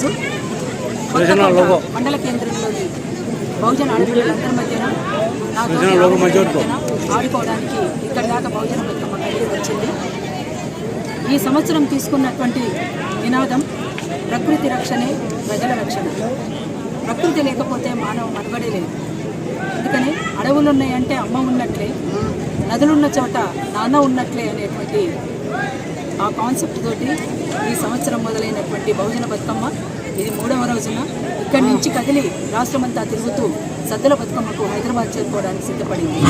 ఈరోజు మండల కేంద్రంలోని బహుజన ఆడపిల్లలందరి మధ్యన ఆడుకోవడానికి ఇక్కడ దాకా బహుజన వచ్చింది. ఈ సంవత్సరం తీసుకున్నటువంటి నినాదం ప్రకృతి రక్షణే ప్రజల రక్షణ. ప్రకృతి లేకపోతే మానవ మనుగడే లేదు. అందుకని అడవులు ఉన్నాయంటే అమ్మ ఉన్నట్లే నదులున్న చోట నాన్న ఉన్నట్లే అనేటువంటి ఆ కాన్సెప్ట్ తోటి ఈ సంవత్సరం మొదలైనటువంటి బహుజన బతుకమ్మ ఇది మూడవ రోజున ఇక్కడి నుంచి కదిలి రాష్ట్రమంతా తిరుగుతూ సద్దుల బతుకమ్మకు హైదరాబాద్ చేరుకోవడానికి సిద్ధపడింది.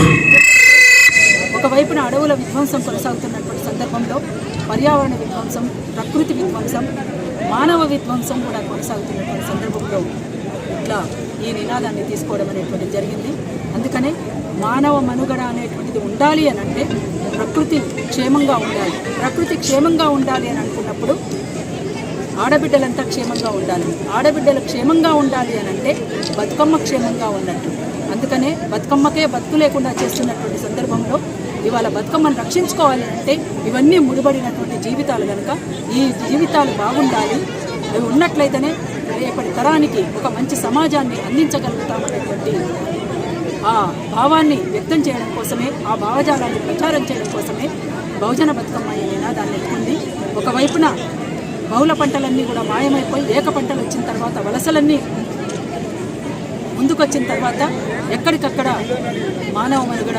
ఒకవైపున అడవుల విధ్వంసం కొనసాగుతున్నటువంటి సందర్భంలో పర్యావరణ విధ్వంసం ప్రకృతి విధ్వంసం మానవ విధ్వంసం కూడా కొనసాగుతున్నటువంటి సందర్భంలో ఇట్లా ఈ నినాదాన్ని తీసుకోవడం అనేటువంటిది జరిగింది. అందుకనే మానవ మనుగడ అనేటువంటిది ఉండాలి అని అంటే ప్రకృతి క్షేమంగా ఉండాలి. ప్రకృతి క్షేమంగా ఉండాలి అని అనుకున్నప్పుడు ఆడబిడ్డలంతా క్షేమంగా ఉండాలి. ఆడబిడ్డలు క్షేమంగా ఉండాలి అని అంటే బతుకమ్మ క్షేమంగా ఉన్నట్టు అందుకనే బతుకమ్మకే బతుకు లేకుండా చేస్తున్నటువంటి సందర్భంలో ఇవాళ బతుకమ్మను రక్షించుకోవాలి అంటే ఇవన్నీ ముడిపడినటువంటి జీవితాలు కనుక ఈ జీవితాలు బాగుండాలి. అవి ఉన్నట్లయితేనే రేపటి తరానికి ఒక మంచి సమాజాన్ని అందించగలుగుతామనేటువంటి ఆ భావాన్ని వ్యక్తం చేయడం కోసమే ఆ భావజాలాన్ని ప్రచారం చేయడం కోసమే బహుజన బతుకమ్మ అనే నినాదాన్ని ఎత్తుకుంది. ఒకవైపున బహుళ పంటలన్నీ కూడా మాయమైపోయి ఏక పంటలు వచ్చిన తర్వాత వలసలన్నీ ముందుకొచ్చిన తర్వాత ఎక్కడికక్కడ మానవ మనుగడ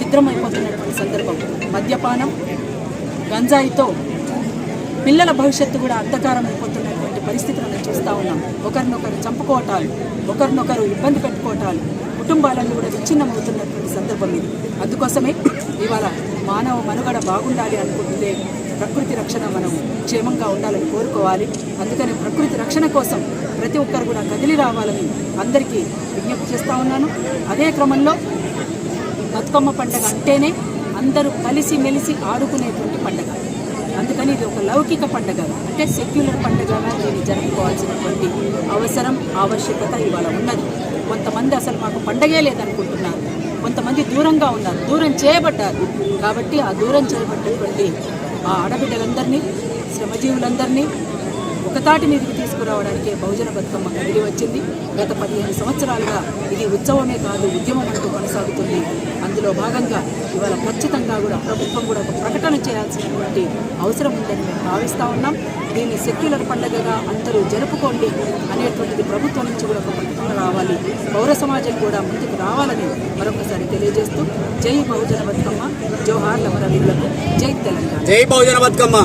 చిత్రమైపోతున్నటువంటి సందర్భం. మద్యపానం గంజాయితో పిల్లల భవిష్యత్తు కూడా అంధకారం అయిపోతున్నటువంటి పరిస్థితులను చూస్తూ ఉన్నాం. ఒకరినొకరు చంపుకోవటాలు ఒకరినొకరు ఇబ్బంది పెట్టుకోవటాలు కుటుంబాలను కూడా విచ్ఛిన్నమవుతున్నటువంటి సందర్భం ఇది. అందుకోసమే ఇవాళ మానవ మనుగడ బాగుండాలి అనుకుంటే ప్రకృతి రక్షణ మనం క్షేమంగా ఉండాలని కోరుకోవాలి. అందుకని ప్రకృతి రక్షణ కోసం ప్రతి ఒక్కరు కూడా కదిలి రావాలని అందరికీ విజ్ఞప్తి చేస్తూ ఉన్నాను. అదే క్రమంలో బతుకమ్మ పండగ అంటేనే అందరూ కలిసి మెలిసి ఆడుకునేటువంటి పండగ. అందుకని ఇది ఒక లౌకిక పండగ. అంటే సెక్యులర్ పండుగగా దీన్ని జరుపుకోవాల్సినటువంటి అవసరం ఆవశ్యకత ఇవాళ ఉన్నది. కొంతమంది అసలు మాకు పండగే లేదనుకుంటున్నారు. కొంతమంది దూరంగా ఉన్నారు దూరం చేయబడ్డారు. కాబట్టి ఆ దూరం చేయబడ్డటువంటి ఆ ఆడబిడ్డలందరినీ శ్రమజీవులందరినీ ఒకతాటి మీదకి తీసుకురావడానికి బహుజన బతుకమ్మ కదిలి వచ్చింది. గత పదిహేను సంవత్సరాలుగా ఇది ఉత్సవమే కాదు ఉద్యమం అంటూ కొనసాగుతుంది. అందులో భాగంగా ఇవాళ ఖచ్చితంగా కూడా ప్రభుత్వం కూడా ఒక ప్రకటన చేయాల్సినటువంటి అవసరం ఉందని మేము భావిస్తూ ఉన్నాం. దీన్ని సెక్యులర్ పండుగగా అందరూ జరుపుకోండి అనేటువంటిది ప్రభుత్వం నుంచి కూడా ఒక ప్రకటన రావాలి. పౌర సమాజం కూడా ముందుకు రావాలని మరొకసారి తెలియజేస్తూ జై బహుజన బతుకమ్మ. జోహార్ల మరవీరులకు జై తెలంగాణ. జై బహుజన బతుకమ్మ.